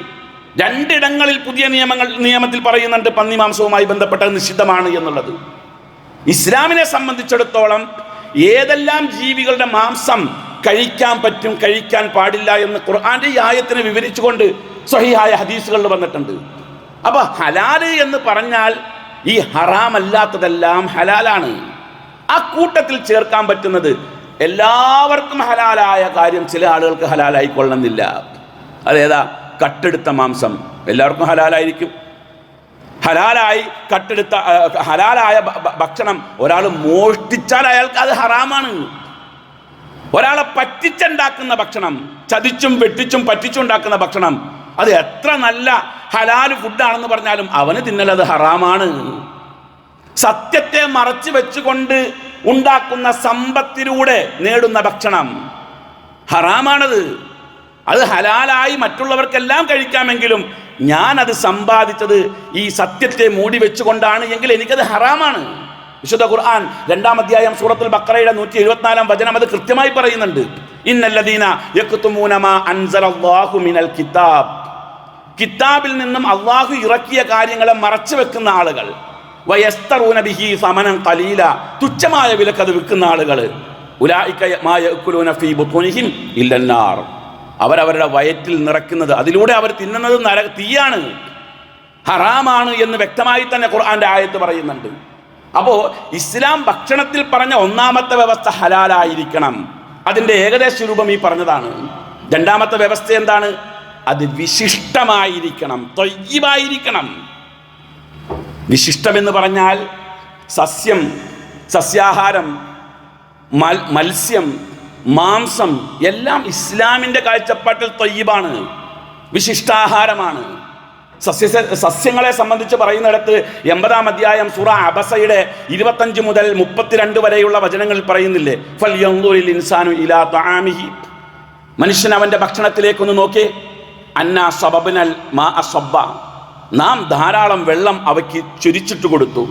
രണ്ടിടങ്ങളിൽ പുതിയ നിയമങ്ങൾ നിയമത്തിൽ പറയുന്നുണ്ട് പന്നി മാംസവുമായി നിഷിദ്ധമാണ് എന്നുള്ളത്. ഇസ്ലാമിനെ സംബന്ധിച്ചിടത്തോളം ഏതെല്ലാം ജീവികളുടെ മാംസം കഴിക്കാൻ പറ്റും കഴിക്കാൻ പാടില്ല എന്ന് ഖുർആാന്റെ ഈ ആയത്തിനെ വിവരിച്ചുകൊണ്ട് സ്വഹിഹായ ഹദീസുകളിൽ വന്നിട്ടുണ്ട്. അപ്പൊ ഹലാൽ എന്ന് പറഞ്ഞാൽ ഈ ഹറാമല്ലാത്തതെല്ലാം ഹലാലാണ്. ആ കൂട്ടത്തിൽ ചേർക്കാൻ പറ്റുന്നത് എല്ലാവർക്കും ഹലാലായ കാര്യം ചില ആളുകൾക്ക് ഹലാലായിക്കൊള്ളണമെന്നില്ല. അതേതാ? കട്ടെടുത്ത മാംസം എല്ലാവർക്കും ഹലാലായിരിക്കും. ഹലാലായി കട്ടെടുത്ത ഹലാലായ ഭക്ഷണം ഒരാൾ മോഷ്ടിച്ചാൽ അയാൾക്ക് അത് ഹറാമാണ്. ഒരാളെ പറ്റിച്ചുണ്ടാക്കുന്ന ഭക്ഷണം ചതിച്ചും വെട്ടിച്ചും പറ്റിച്ചും ഉണ്ടാക്കുന്ന ഭക്ഷണം അത് എത്ര നല്ല ഹലാൽ ഫുഡാണെന്ന് പറഞ്ഞാലും അവന് തിന്നലത് ഹറാമാണ്. സത്യത്തെ മറച്ചു വെച്ചുകൊണ്ട് ഉണ്ടാക്കുന്ന സമ്പത്തിലൂടെ നേടുന്ന ഭക്ഷണം ഹറാമാണത്. അത് ഹലാലായി മറ്റുള്ളവർക്കെല്ലാം കഴിക്കാമെങ്കിലും ഞാൻ അത് സമ്പാദിച്ചത് ഈ സത്യത്തെ മൂടി വെച്ചുകൊണ്ടാണ് എങ്കിൽ എനിക്കത് ഹറാമാണ്. വിശുദ്ധ ഖുർആൻ രണ്ടാം അധ്യായം സൂറത്തുൽ ബക്കറയുടെ നൂറ്റി എഴുപത്തിനാലാം വചനം അത് കൃത്യമായി പറയുന്നുണ്ട്. ഇന്നല്ലദീന മിനൽ കിതാബ്. കിതാബിൽ നിന്നും അള്ളാഹു ഇറക്കിയ കാര്യങ്ങളെ മറച്ചു വെക്കുന്ന ആളുകൾ. വയസ്തറൂന ബിഹി സമനം കലീല. തുച്ഛമായ വിലക്ക് അത് വിൽക്കുന്ന ആളുകൾ. ഉലായിക്ക മാ യഅ്കുലൂന ഫീ ബുത്തൂനിഹിം അവരവരുടെ വയറ്റിൽ നിറയ്ക്കുന്നത്. അതിലൂടെ അവർ തിന്നുന്നത് നര തീയാണ്. ഹറാമാണ് എന്ന് വ്യക്തമായി തന്നെ ഖുർആന്റെ ആയത്ത് പറയുന്നുണ്ട്. അപ്പോൾ ഇസ്ലാം ഭക്ഷണത്തിൽ പറഞ്ഞ ഒന്നാമത്തെ വ്യവസ്ഥ ഹലാലായിരിക്കണം. അതിന്റെ ഏകദേശ രൂപം ഈ പറഞ്ഞതാണ്. രണ്ടാമത്തെ വ്യവസ്ഥ എന്താണ്? അത് വിശിഷ്ടമായിരിക്കണം. തൊയ്യമായിരിക്കണം വിശിഷ്ടമെന്ന് പറഞ്ഞാൽ സസ്യം സസ്യാഹാരം മത്സ്യം മാംസം എല്ലാം ഇസ്ലാമിന്റെ കാഴ്ചപ്പാട്ടിൽ തൊയ്യബാണ് വിശിഷ്ടാഹാരമാണ്. സസ്യ സസ്യങ്ങളെ സംബന്ധിച്ച് പറയുന്നിടത്ത് എൺപതാം അധ്യായം സുറ അബസയുടെ ഇരുപത്തഞ്ച് മുതൽ മുപ്പത്തിരണ്ട് വരെയുള്ള വചനങ്ങളിൽ പറയുന്നില്ലേ? ഫൽ ഇൻസാനു ഇലാ തആമിഹി. മനുഷ്യൻ അവന്റെ ഭക്ഷണത്തിലേക്കൊന്ന് നോക്കി അന്ന സബബിനൽ മാ അസബ്ബ നാം ധാരാളം വെള്ളം അവയ്ക്ക് ചുരിച്ചിട്ട് കൊടുത്തു.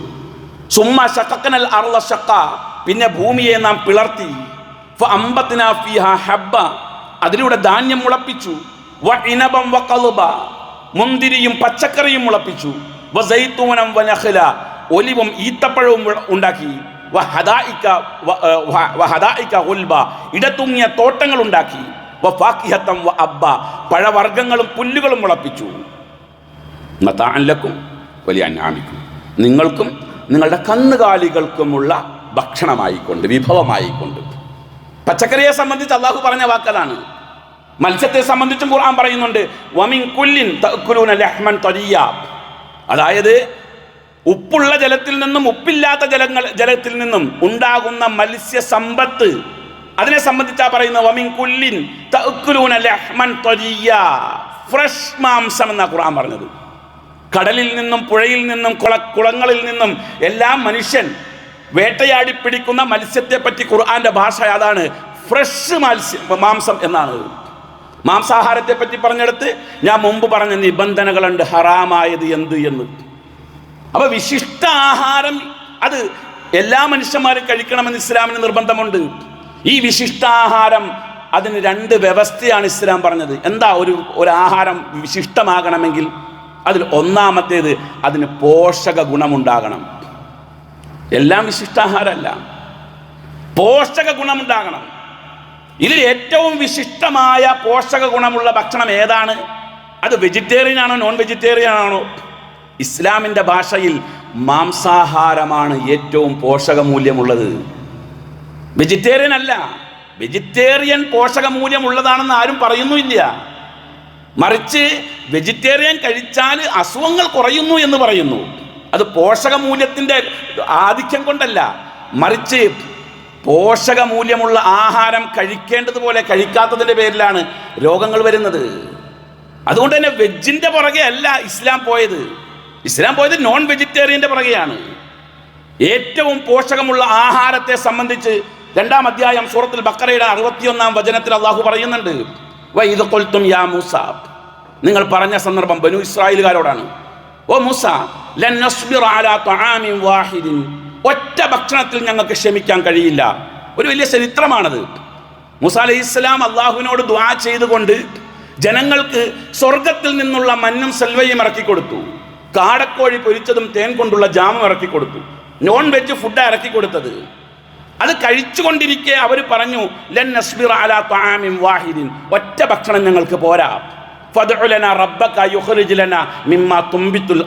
സുമ്മ ശക്കനൽ അർള ശക്ക പിന്നെ ഭൂമിയെ നാം പിളർത്തി. ഹബ്ബ. അതിലൂടെ ധാന്യം മുളപ്പിച്ചു. വ ഇനബം വ മുന്തിരിയും പച്ചക്കറിയും മുളപ്പിച്ചു. വ വ ഒലിവും ഈത്തപ്പഴവും ഉണ്ടാക്കി. വ വ- തോട്ടങ്ങൾ ഉണ്ടാക്കി. വ വ അബ്ബ. പഴവർഗങ്ങളും പുല്ലുകളും മുളപ്പിച്ചു. മതാലക്കും വലിയ അന്യാമിക്കും നിങ്ങൾക്കും നിങ്ങളുടെ കന്നുകാലികൾക്കുമുള്ള ഭക്ഷണമായിക്കൊണ്ട് വിഭവമായിക്കൊണ്ട് പച്ചക്കറിയെ സംബന്ധിച്ച് അള്ളാഹു പറഞ്ഞ വാക്കതാണ്. മത്സ്യത്തെ സംബന്ധിച്ചും ഖുർആൻ പറയുന്നുണ്ട് വമിൻ കുല്ലിൻ ലഹ്മൻ അതായത് ഉപ്പുള്ള ജലത്തിൽ നിന്നും ഉപ്പില്ലാത്ത ജലങ്ങൾ ജലത്തിൽ നിന്നും ഉണ്ടാകുന്ന മത്സ്യ സമ്പത്ത്. അതിനെ സംബന്ധിച്ചാ പറയുന്നത് വമിൻ കുല്ലിൻ ലഹ്മൻ ഫ്രഷ് മാംസം എന്നാ ഖുർആൻ പറഞ്ഞത്. കടലിൽ നിന്നും പുഴയിൽ നിന്നും കുള കുളങ്ങളിൽ നിന്നും എല്ലാം മനുഷ്യൻ വേട്ടയാടി പിടിക്കുന്ന മത്സ്യത്തെ പറ്റി ഖുർആന്റെ ഭാഷ അതാണ് ഫ്രഷ് മത്സ്യം മാംസം എന്നാണ്. മാംസാഹാരത്തെ പറ്റി പറഞ്ഞെടുത്ത് ഞാൻ മുമ്പ് പറഞ്ഞ നിബന്ധനകളുണ്ട് ഹറാമായത് എന്ത് എന്ന്. അപ്പൊ വിശിഷ്ട ആഹാരം അത് എല്ലാ മനുഷ്യന്മാരും കഴിക്കണമെന്ന് ഇസ്ലാമിന് നിർബന്ധമുണ്ട്. ഈ വിശിഷ്ടാഹാരം അതിന് രണ്ട് വ്യവസ്ഥയാണ് ഇസ്ലാം പറഞ്ഞത്. എന്താ ഒരു ഒരു ആഹാരം വിശിഷ്ടമാകണമെങ്കിൽ അതിൽ ഒന്നാമത്തേത് അതിന് പോഷക ഗുണമുണ്ടാകണം. എല്ലാം വിശിഷ്ടാഹാരമല്ല. പോഷക ഗുണമുണ്ടാകണം. ഇതിൽ ഏറ്റവും വിശിഷ്ടമായ പോഷക ഗുണമുള്ള ഭക്ഷണം ഏതാണ്? അത് വെജിറ്റേറിയൻ ആണോ നോൺ വെജിറ്റേറിയൻ ആണോ? ഇസ്ലാമിന്റെ ഭാഷയിൽ മാംസാഹാരമാണ് ഏറ്റവും പോഷകമൂല്യമുള്ളത്. വെജിറ്റേറിയൻ അല്ല. വെജിറ്റേറിയൻ പോഷകമൂല്യമുള്ളതാണെന്ന് ആരും പറയുന്നുമില്ല മറിച്ച് വെജിറ്റേറിയൻ കഴിച്ചാൽ അസുഖങ്ങൾ കുറയുന്നു എന്ന് പറയുന്നു. അത് പോഷക മൂല്യത്തിന്റെ ആധിക്യം കൊണ്ടല്ല. മറിച്ച് പോഷകമൂല്യമുള്ള ആഹാരം കഴിക്കേണ്ടതുപോലെ കഴിക്കാത്തതിന്റെ പേരിലാണ് രോഗങ്ങൾ വരുന്നത്. അതുകൊണ്ട് തന്നെ വെജിന്റെ പുറകെ അല്ല ഇസ്ലാം പോയത്. ഇസ്ലാം പോയത് നോൺ വെജിറ്റേറിയന്റെ പുറകെയാണ്. ഏറ്റവും പോഷകമുള്ള ആഹാരത്തെ സംബന്ധിച്ച് രണ്ടാം അധ്യായം സൂറത്തിൽ ബക്കറയുടെ അറുപത്തിയൊന്നാം വചനത്തിൽ അള്ളാഹു പറയുന്നുണ്ട്. കൊൽത്തും യാ മൂസ നിങ്ങൾ പറഞ്ഞ സന്ദർഭം ബനു ഇസ്രായേലുകാരോടാണ്. ഓ മൂസ ഒറ്റ ഭക്ഷണത്തിൽ ഞങ്ങൾക്ക് ക്ഷമിക്കാൻ കഴിയില്ല. ഒരു വലിയ ചരിത്രമാണത്. മൂസ അലൈഹി ഇസ്ലാം അള്ളാഹുവിനോട് ദ്വാ ചെയ്തുകൊണ്ട് ജനങ്ങൾക്ക് സ്വർഗത്തിൽ നിന്നുള്ള മഞ്ഞും സെൽവയും ഇറക്കി കൊടുത്തു. കാടക്കോഴി പൊരിച്ചതും തേൻ കൊണ്ടുള്ള ജാമും ഇറക്കി കൊടുത്തു. നോൺ വെജ് ഫുഡ് ഇറക്കി കൊടുത്തത്. അത് കഴിച്ചുകൊണ്ടിരിക്കെ അവർ പറഞ്ഞു ലൻ അലാ വാഹിദിൻ. ഒറ്റ ഭക്ഷണം ഞങ്ങൾക്ക് പോരാ. ഫദ്ഉ റബ്ബക യുഖ്രിജ് ലനാ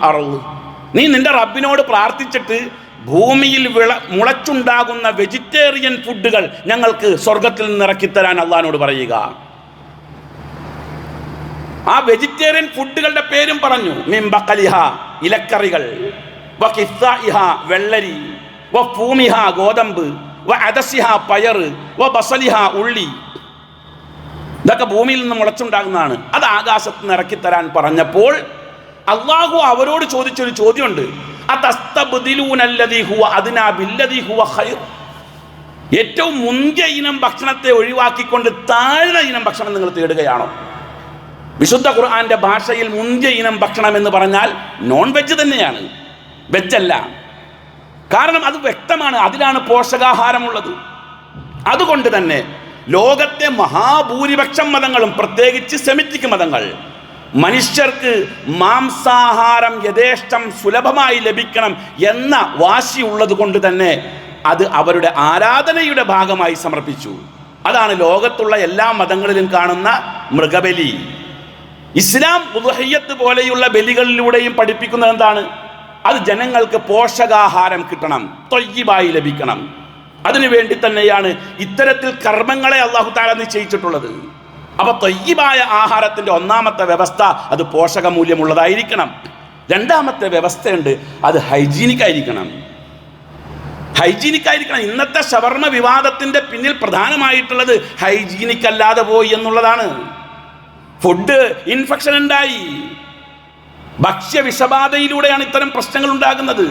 അർൾ നീ നിന്റെ റബ്ബിനോട് പ്രാർത്ഥിച്ചിട്ട് ഭൂമിയിൽ വിള മുളച്ചുണ്ടാകുന്ന വെജിറ്റേറിയൻ ഫുഡുകൾ ഞങ്ങൾക്ക് സ്വർഗത്തിൽ നിന്ന് ഇറക്കിത്തരാൻ അള്ളഹാനോട് പറയുക. ആ വെജിറ്റേറിയൻ ഫുഡുകളുടെ പേരും പറഞ്ഞു. മിംബക്കലിഹ ഇലക്കറികൾ. വെള്ളരി. വ ഭൂമിഹ ഗോതമ്പ്. വ അദസിഹ പയറ് വ ബസലിഹ ഉള്ളി. ഇതൊക്കെ ഭൂമിയിൽ നിന്ന് മുളച്ചുണ്ടാകുന്നതാണ്. അത് ആകാശത്ത് നിന്ന് ഇറക്കിത്തരാൻ പറഞ്ഞപ്പോൾ അള്ളാഹു അവരോട് ചോദിച്ചൊരു ചോദ്യമുണ്ട്. ഏറ്റവും മുന്തിയ ഇനം ഭക്ഷണത്തെ ഒഴിവാക്കിക്കൊണ്ട് താഴ്ന്ന ഇനം ഭക്ഷണം നിങ്ങൾ തേടുകയാണോ? വിശുദ്ധ ഖുർആന്റെ ഭാഷയിൽ മുന്തിയ ഇനം ഭക്ഷണം എന്ന് പറഞ്ഞാൽ നോൺ വെജ് തന്നെയാണ്. വെജ് അല്ല. കാരണം അത് വ്യക്തമാണ്. അതിലാണ് പോഷകാഹാരമുള്ളത്. അതുകൊണ്ട് തന്നെ ലോകത്തെ മഹാഭൂരിപക്ഷം മതങ്ങളും പ്രത്യേകിച്ച് സെമിറ്റിക് മതങ്ങൾ മനുഷ്യർക്ക് മാംസാഹാരം യഥേഷ്ടം സുലഭമായി ലഭിക്കണം എന്ന വാശി ഉള്ളത് കൊണ്ട് തന്നെ അത് അവരുടെ ആരാധനയുടെ ഭാഗമായി സമർപ്പിച്ചു. അതാണ് ലോകത്തുള്ള എല്ലാ മതങ്ങളിലും കാണുന്ന മൃഗബലി. ഇസ്ലാം ഉദഹയ്യത്ത് പോലെയുള്ള ബലികളിലൂടെയും പഠിപ്പിക്കുന്നത് എന്താണ്? അത് ജനങ്ങൾക്ക് പോഷകാഹാരം കിട്ടണം തൊയ്യിബായി ലഭിക്കണം. അതിനുവേണ്ടി തന്നെയാണ് ഇത്തരത്തിൽ കർമ്മങ്ങളെ അള്ളാഹു താല നിശ്ചയിച്ചിട്ടുള്ളത്. അപ്പൊ തൊയ്യമായ ആഹാരത്തിന്റെ ഒന്നാമത്തെ വ്യവസ്ഥ അത് പോഷകമൂല്യമുള്ളതായിരിക്കണം. രണ്ടാമത്തെ വ്യവസ്ഥയുണ്ട് അത് ഹൈജീനിക് ആയിരിക്കണം ഹൈജീനിക് ആയിരിക്കണം ഇന്നത്തെ ഷവർമ വിവാദത്തിന്റെ പിന്നിൽ പ്രധാനമായിട്ടുള്ളത് ഹൈജീനിക് അല്ലാതെ പോയി എന്നുള്ളതാണ്. ഫുഡ് ഇൻഫെക്ഷൻ ഉണ്ടായി ഭക്ഷ്യ വിഷബാധയിലൂടെയാണ് ഇത്തരം പ്രശ്നങ്ങൾ ഉണ്ടാകുന്നത്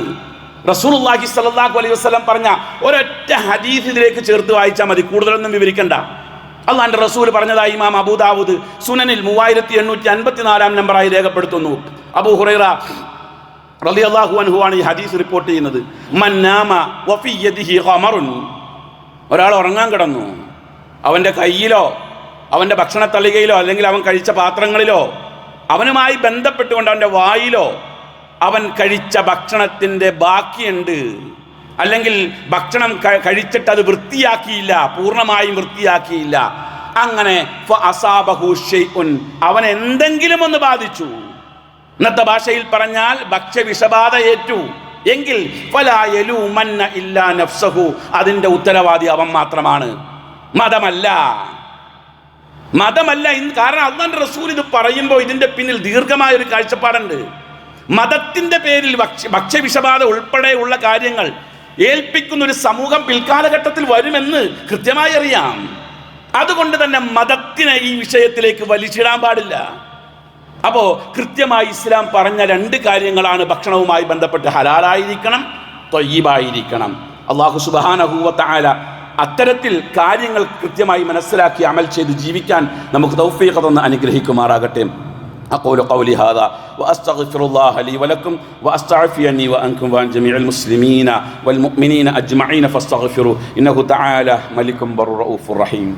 റസൂലുള്ളാഹി സ്വല്ലല്ലാഹു അലൈഹി വസല്ലം പറഞ്ഞ ഒരൊറ്റ ഹദീസ് ഇതിലേക്ക് ചേർത്ത് വായിച്ചാൽ മതി കൂടുതലൊന്നും വിവരിക്കണ്ട. അള്ളാന്റെ റസൂൽ പറഞ്ഞതായി ഇമാം അബൂദാവൂദ് സുനനിൽ മൂവായിരത്തി എണ്ണൂറ്റി അൻപത്തിനാലാം നമ്പറായി രേഖപ്പെടുത്തുന്നു. അബൂ ഹുറൈറ റളിയല്ലാഹു അള്ളാഹു അനുഹുവാണ് ഈ ഹദീസ് റിപ്പോർട്ട് ചെയ്യുന്നത്. മന്നാമ ഒരാൾ ഉറങ്ങാൻ കിടന്നു. അവന്റെ കയ്യിലോ അവന്റെ ഭക്ഷണ തളികയിലോ അല്ലെങ്കിൽ അവൻ കഴിച്ച പാത്രങ്ങളിലോ അവനുമായി ബന്ധപ്പെട്ടുകൊണ്ട് അവന്റെ വായിലോ അവൻ കഴിച്ച ഭക്ഷണത്തിന്റെ ബാക്കിയുണ്ട്. അല്ലെങ്കിൽ ഭക്ഷണം കഴിച്ചിട്ട് അത് വൃത്തിയാക്കിയില്ല പൂർണമായും വൃത്തിയാക്കിയില്ല. അങ്ങനെ അവൻ എന്തെങ്കിലും ഒന്ന് ബാധിച്ചു. ഇന്നത്തെ ഭാഷയിൽ പറഞ്ഞാൽ ഭക്ഷ്യ വിഷബാധ ഏറ്റു. എങ്കിൽ ഇല്ലാ നഫ്സഹു അതിന്റെ ഉത്തരവാദി അവൻ മാത്രമാണ്. മതമല്ല. മതമല്ല ഇന്ന് കാരണം അള്ളാന്റെ റസൂൽ ഇത് പറയുമ്പോൾ ഇതിന്റെ പിന്നിൽ ദീർഘമായ ഒരു കാഴ്ചപ്പാടുണ്ട്. മതത്തിന്റെ പേരിൽ ഭക്ഷ്യ ഭക്ഷ്യവിഷബാധ ഉൾപ്പെടെയുള്ള കാര്യങ്ങൾ ഏൽപ്പിക്കുന്ന ഒരു സമൂഹം പിൽക്കാലഘട്ടത്തിൽ വരുമെന്ന് കൃത്യമായി അറിയാം അതുകൊണ്ട് തന്നെ മതത്തിനെ ഈ വിഷയത്തിലേക്ക് വലിച്ചിടാൻ പാടില്ല. അപ്പോൾ കൃത്യമായി ഇസ്ലാം പറഞ്ഞ രണ്ട് കാര്യങ്ങളാണ് ഭക്ഷണവുമായി ബന്ധപ്പെട്ട് ഹലാലായിരിക്കണം തൊയ്യബായിരിക്കണം. അള്ളാഹു സുബാനഹൂവത്തായ അത്തരത്തിൽ കാര്യങ്ങൾ കൃത്യമായി മനസ്സിലാക്കി അമൽ ചെയ്ത് ജീവിക്കാൻ നമുക്ക് തൗഫീഖ തന്ന് അനുഗ്രഹിക്കുമാറാകട്ടെ. أقول قولي هذا وأستغفر الله لي ولكم وأستعفيني وأنكم وعن جميع المسلمين والمؤمنين أجمعين فاستغفروا. إنه تعالى ملك بر رؤوف رحيم.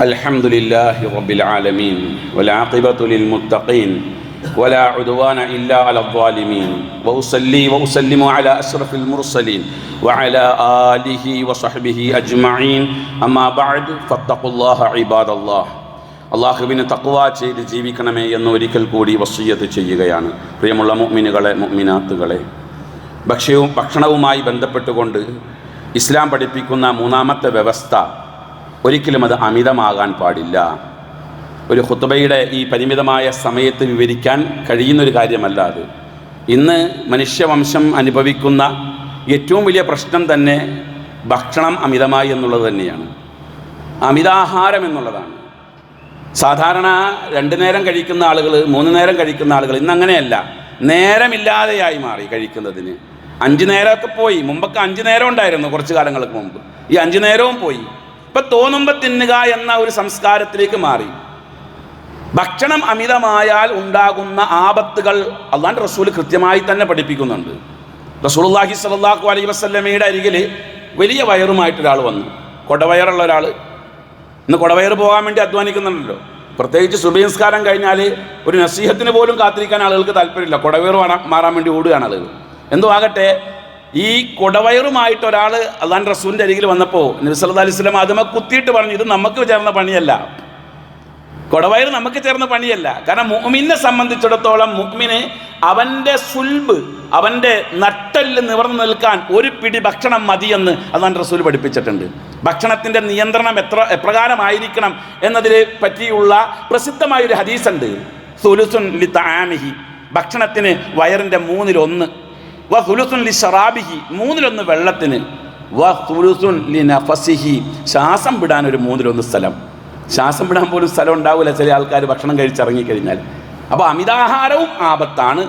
الحمد لله رب العالمين والعاقبة للمتقين. ولا عدوان إلا على الظالمين وأصلي وأسلم على أشرف المرسلين وعلى آله وصحبه أجمعين أما بعد فاتقوا الله عباد الله അള്ളാഹുവിന് തക്വ ചെയ്ത് ജീവിക്കണമേ എന്ന് ഒരിക്കൽ കൂടി വസീയത്ത് ചെയ്യുകയാണ് പ്രിയമുള്ള മുഅ്മിനുകളെ മുഅ്മിനാത്തുകളെ ഭക്ഷ്യവും ഭക്ഷണവുമായി ബന്ധപ്പെട്ടുകൊണ്ട് ഇസ്ലാം പഠിപ്പിക്കുന്ന മൂന്നാമത്തെ വ്യവസ്ഥ ഒരിക്കലും അത് അമിതമാകാൻ പാടില്ല ഒരു ഹുത്തുബയുടെ ഈ പരിമിതമായ സമയത്ത് വിവരിക്കാൻ കഴിയുന്നൊരു കാര്യമല്ല അത്. ഇന്ന് മനുഷ്യവംശം അനുഭവിക്കുന്ന ഏറ്റവും വലിയ പ്രശ്നം തന്നെ ഭക്ഷണം അമിതമായി എന്നുള്ളത് തന്നെയാണ്. അമിതാഹാരം എന്നുള്ളതാണ്. സാധാരണ രണ്ട് നേരം കഴിക്കുന്ന ആളുകൾ മൂന്ന് നേരം കഴിക്കുന്ന ആളുകൾ ഇന്ന് അങ്ങനെയല്ല. നേരമില്ലാതെയായി മാറി കഴിക്കുന്നതിന്. അഞ്ച് നേരമൊക്കെ പോയി. മുമ്പൊക്കെ അഞ്ച് നേരം ഉണ്ടായിരുന്നു കുറച്ച് കാലങ്ങൾക്ക് മുമ്പ്. ഈ അഞ്ച് നേരവും പോയി. ഇപ്പം തോന്നുമ്പോൾ തിന്നുക എന്ന ഒരു സംസ്കാരത്തിലേക്ക് മാറി. ഭക്ഷണം അമിതമായാൽ ഉണ്ടാകുന്ന ആപത്തുകൾ അള്ളാന്റെ റസൂൽ കൃത്യമായി തന്നെ പഠിപ്പിക്കുന്നുണ്ട്. റസൂലുള്ളാഹി സലാഹു അലൈഹി വസ്ലമയുടെ അരികിൽ വലിയ വയറുമായിട്ട് ഒരാൾ വന്നു. കൊടവയറുള്ള ഒരാൾ ഇന്ന് കൊടവയർ പോകാൻ വേണ്ടി അധ്വാനിക്കുന്നുണ്ടല്ലോ. പ്രത്യേകിച്ച് സുബഹിസ്കാരം കഴിഞ്ഞാൽ ഒരു നസീഹത്തിന് പോലും കാത്തിരിക്കാൻ ആളുകൾക്ക് താല്പര്യമില്ല. കൊടവയർ മാറാൻ മാറാൻ വേണ്ടി ഓടുകയാണ് ആളുകൾ. എന്തോ ആകട്ടെ ഈ കൊടവയറുമായിട്ട് ഒരാൾ അള്ളാൻ റസൂലിന്റെ അരികിൽ വന്നപ്പോൾ നബി സല്ലാ അലൈഹി സ്വലം അതുമ കുത്തിയിട്ട് പറഞ്ഞു ഇത് നമുക്ക് ചേർന്ന പണിയല്ല. കൊടവയർ നമുക്ക് ചേർന്ന പണിയല്ല. കാരണം മുഅ്മിനെ സംബന്ധിച്ചിടത്തോളം മുഅ്മിന് അവന്റെ സുൽബ് അവന്റെ നട്ടൽ നിവർന്നു നിൽക്കാൻ ഒരു പിടി ഭക്ഷണം മതിയെന്ന് അതാണ് റസൂൽ പഠിപ്പിച്ചിട്ടുണ്ട്. ഭക്ഷണത്തിന്റെ നിയന്ത്രണം എത്ര എപ്രകാരമായിരിക്കണം എന്നതിനെ പറ്റിയുള്ള പ്രസിദ്ധമായൊരു ഹദീസുണ്ട്. സുലുസുൻ ലി താമിഹി ഭക്ഷണത്തിന് വയറിന്റെ മൂന്നിലൊന്ന്. വ സുലുസുൻ ലി ഷറാബിഹി മൂന്നിലൊന്ന് വെള്ളത്തിന്. വ സുലുസുൻ ലി നഫസിഹി ശ്വാസം വിടാൻ ഒരു മൂന്നിലൊന്ന് സ്ഥലം. ശ്വാസം വിടാൻ പോലും സ്ഥലം ഉണ്ടാവില്ല. ചില ആൾക്കാർ ഭക്ഷണം കഴിച്ചിറങ്ങിക്കഴിഞ്ഞാൽ അപ്പോൾ അമിതാഹാരവും ആപത്താണ്.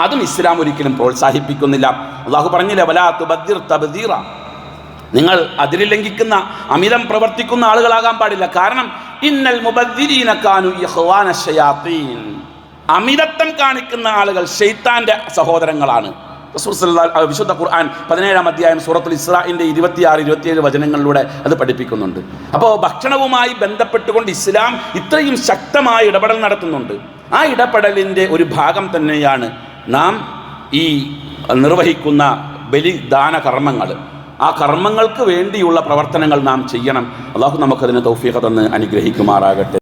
അതും ഇസ്ലാം ഒരിക്കലും പ്രോത്സാഹിപ്പിക്കുന്നില്ല. അള്ളാഹു പറഞ്ഞില്ല വലാ തുബദ്ദിർ തബദീറ. നിങ്ങൾ അതിൽ ലംഘിക്കുന്ന അമിതം പ്രവർത്തിക്കുന്ന ആളുകളാകാൻ പാടില്ല. കാരണം ഇന്നൽ മുബദ്ദിരീനക്കാനു അമിതത്വം കാണിക്കുന്ന ആളുകൾ ഷെയ്ത്താന്റെ സഹോദരങ്ങളാണ്. വിശുദ്ധ ഖുർആൻ പതിനേഴാം അധ്യായം സൂറത്തുൽ ഇസ്രാഇന്റെ ഇരുപത്തിയാറ് ഇരുപത്തിയേഴ് വചനങ്ങളിലൂടെ അത് പഠിപ്പിക്കുന്നുണ്ട്. അപ്പോൾ ഭക്ഷണവുമായി ബന്ധപ്പെട്ടുകൊണ്ട് ഇസ്ലാം ഇത്രയും ശക്തമായ ഇടപെടൽ നടത്തുന്നുണ്ട്. ആ ഇടപെടലിന്റെ ഒരു ഭാഗം തന്നെയാണ് നാം ഈ നിർവഹിക്കുന്ന ബലിദാന കർമ്മങ്ങൾ ആ കർമ്മങ്ങൾക്ക് വേണ്ടിയുള്ള പ്രവർത്തനങ്ങൾ നാം ചെയ്യണം. അള്ളാഹു നമുക്കതിന് തൗഫീഖ തന്ന് അനുഗ്രഹിക്കുമാറാകട്ടെ.